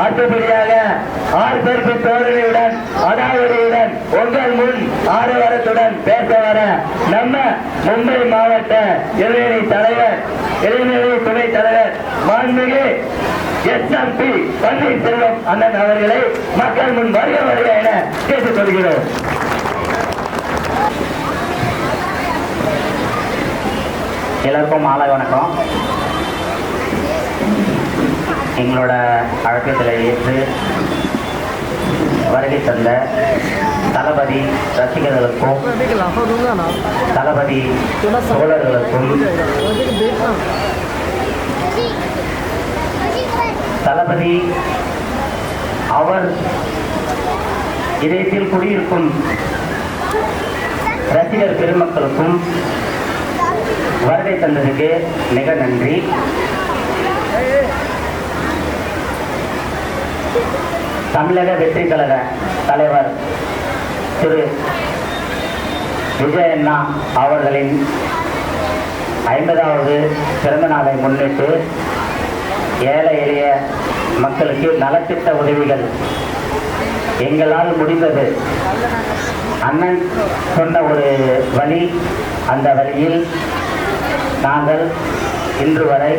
அடுத்தபடியாக ஆறு பேருக்கு தோரணையுடன் அடாவடியுடன் உங்கள் முன் ஆரவாரத்துடன் பேச வர நம்ம மும்பை மாவட்ட இளைஞரை தலைவர் இளைஞரணி துணை தலைவர் மாண்புமிகு எஸ்எம்பி பன்னீர்செல்வம் அண்ணன் அவர்களை மக்கள் முன் வருக வருக என கேட்டுக் கொள்கிறோம் எல்லாருக்கும் மாலை வணக்கம். எங்களோட அழக்கத்தில் ஏற்று வருகை தந்த தளபதி ரசிகர்களுக்கும் தளபதி சோழர்களுக்கும் தளபதி அவர் இதயத்தில் குடியிருக்கும் ரசிகர் பெருமக்களுக்கும் வருகை தந்ததுக்கு மிக நன்றி. தமிழக வெற்றி கழக தலைவர் திரு. விஜயண்ணா அவர்களின் ஐம்பதாவது பிறந்த நாளை முன்னிட்டு ஏழை எளிய மக்களுக்கு நலத்திட்ட உதவிகள் எங்களால் முடிந்தது. அண்ணன் சொன்ன ஒரு வழி அந்த வழியில் நாங்கள் இன்று வரை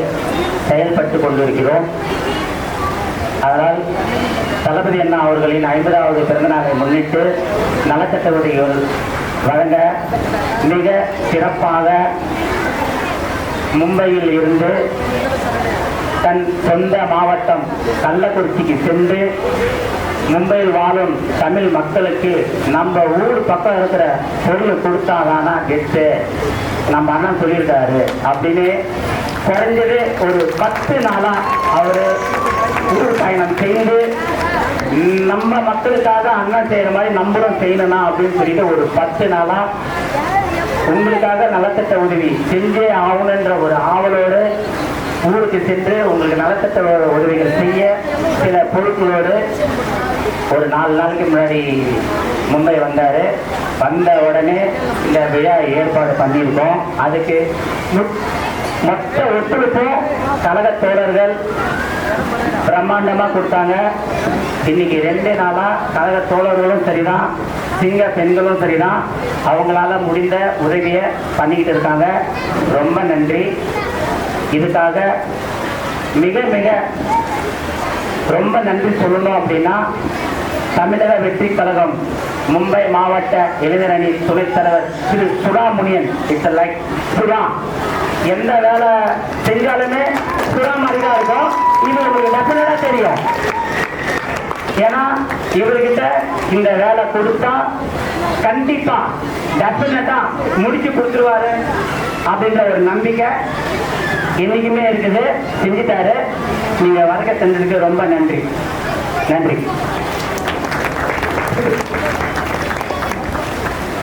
செயல்பட்டு கொண்டிருக்கிறோம். அதனால் தளபதி அண்ணா அவர்களின் ஐம்பதாவது பிறந்தநாளை முன்னிட்டு நலத்திட்ட உதவிகள் வழங்க மிக சிறப்பாக மும்பையில் இருந்து தன் சொந்த மாவட்டம் கள்ளக்குறிச்சிக்கு சென்று மும்பையில் வாழும் தமிழ் மக்களுக்கு நம்ம ஊர் பக்கம் இருக்கிற பொருள் கொடுத்தாதானா கெட்டு. நம்ம அண்ணன் சொல்லியிருக்காரு. அப்படின்னு குறைஞ்சது ஒரு பத்து நாளாக அவர் ஊர் பயணம் செய்து நம்ம மக்களுக்காக அண்ணன் செய்யற மாதிரி நம்மளும் செய்யணும்னா அப்படின்னு சொல்லிட்டு ஒரு பத்து நாளா உங்களுக்காக நலத்திட்ட உதவி செஞ்சே ஆகணுன்ற ஒரு ஆவலோடு ஊருக்கு சென்று உங்களுக்கு நலத்திட்ட உதவிகள் செய்ய சில பொருட்களோடு ஒரு நாலு நாளைக்கு முன்னாடி மும்பை வந்தார். வந்த உடனே இந்த விழா ஏற்பாடு பண்ணியிருக்கோம். அதுக்கு மொத்த ஒத்துழைப்பும் கழக தோழர்கள் பிரம்மாண்டமாக கொடுத்தாங்க. இன்னைக்கு ரெண்டு நாளாக கழக தோழர்களும் சரிதான் சிங்க பெண்களும் சரிதான். அவங்களால முடிந்த உதவியை பண்ணிக்கிட்டு இருக்காங்க. ரொம்ப நன்றி. இதுக்காக மிக மிக ரொம்ப நன்றி சொல்லணும் அப்படின்னா தமிழக வெற்றி கழகம் மும்பை மாவட்ட இளைஞரணி துணைத் தலைவர் திரு சுடாமுனியன். It's like சுடா. எந்த வேலை செஞ்சாலுமே சுடா மாதிரி தான் இருக்கும். இது உங்களுக்கு டெஃபினட்டா தெரியும். ஏன்னா இவர்கிட்ட இந்த வேலை கொடுத்தா கண்டிப்பா டெஃபினட்டா முடிச்சு கொடுத்துருவாரு அப்படின்ற ஒரு நம்பிக்கை இன்னைக்குமே இருக்குது. செஞ்சுட்டாரு. நீங்க வரக்க செஞ்சதுக்கு ரொம்ப நன்றி. நன்றி.